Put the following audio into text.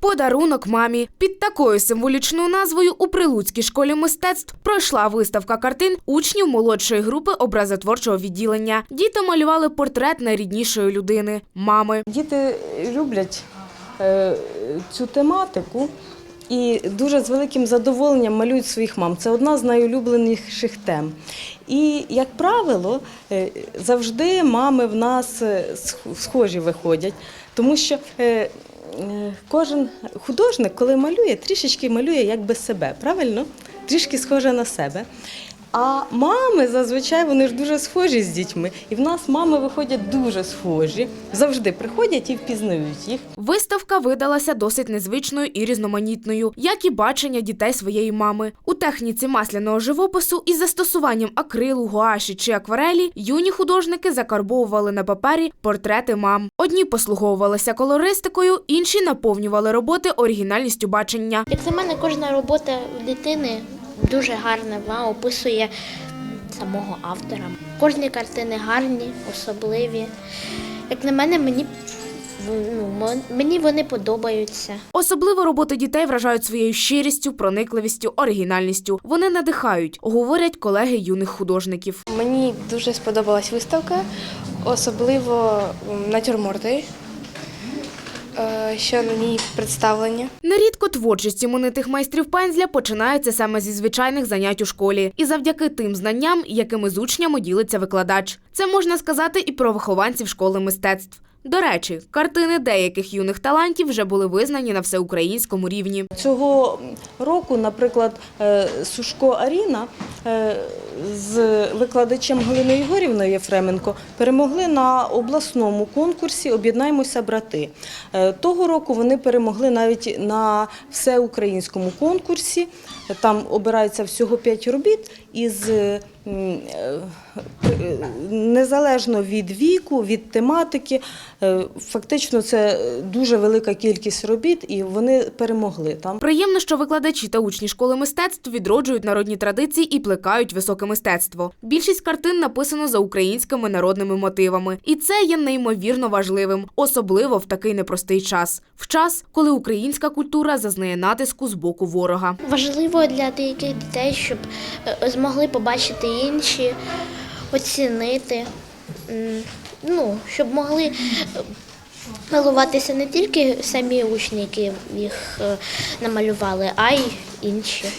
Подарунок мамі під такою символічною назвою у Прилуцькій школі мистецтв пройшла виставка картин учнів молодшої групи образотворчого відділення. Діти малювали портрет найріднішої людини мами. Діти люблять е, цю тематику і дуже з великим задоволенням малюють своїх мам. Це одна з найулюбленіших тем. І, як правило, е, завжди мами в нас е, схожі виходять, тому що е, кожен художник, коли малює, трішечки малює якби себе, правильно? Трішки схоже на себе. А мами зазвичай вони ж дуже схожі з дітьми. І в нас мами виходять дуже схожі, завжди приходять і впізнають їх. Виставка видалася досить незвичною і різноманітною, як і бачення дітей своєї мами. У техніці масляного живопису із застосуванням акрилу, гуаші чи акварелі юні художники закарбовували на папері портрети мам. Одні послуговувалися колористикою, інші наповнювали роботи оригінальністю бачення. Як на мене, кожна робота дитини дуже гарна, вона описує самого автора. Кожні картини гарні, особливі. Як на мене, мені, ну, мені вони подобаються. Особливо роботи дітей вражають своєю щирістю, проникливістю, оригінальністю. Вони надихають, говорять колеги юних художників. Мені дуже сподобалась виставка, особливо натюрморти, що на ній представлені. Нерідко творчість іменитих майстрів пензля починається саме зі звичайних занять у школі, і завдяки тим знанням, якими з учнями ділиться викладач. Це можна сказати і про вихованців школи мистецтв. До речі, картини деяких юних талантів вже були визнані на всеукраїнському рівні. Цього року, наприклад, е, Сушко Аріна е, з викладачем Галиною Ігорівною Єфременко перемогли на обласному конкурсі Об'єднаймося брати. Е, Того року вони перемогли навіть на всеукраїнському конкурсі. Там обирається всього п'ять робіт із незалежно від віку, від тематики. е, Фактично, це дуже велика кількість робіт, і вони перемогли там. Приємно, що викладачі та учні школи мистецтв відроджують народні традиції і плекають високе мистецтво. Більшість картин написано за українськими народними мотивами, і це є неймовірно важливим, особливо в такий непростий час, в час, коли українська культура зазнає натиску з боку ворога. Важливо для деяких дітей, щоб е, змогли побачити інші, оцінити, ну, щоб могли малуватися милуватися не тільки самі учні, які їх е, намалювали, а й інші.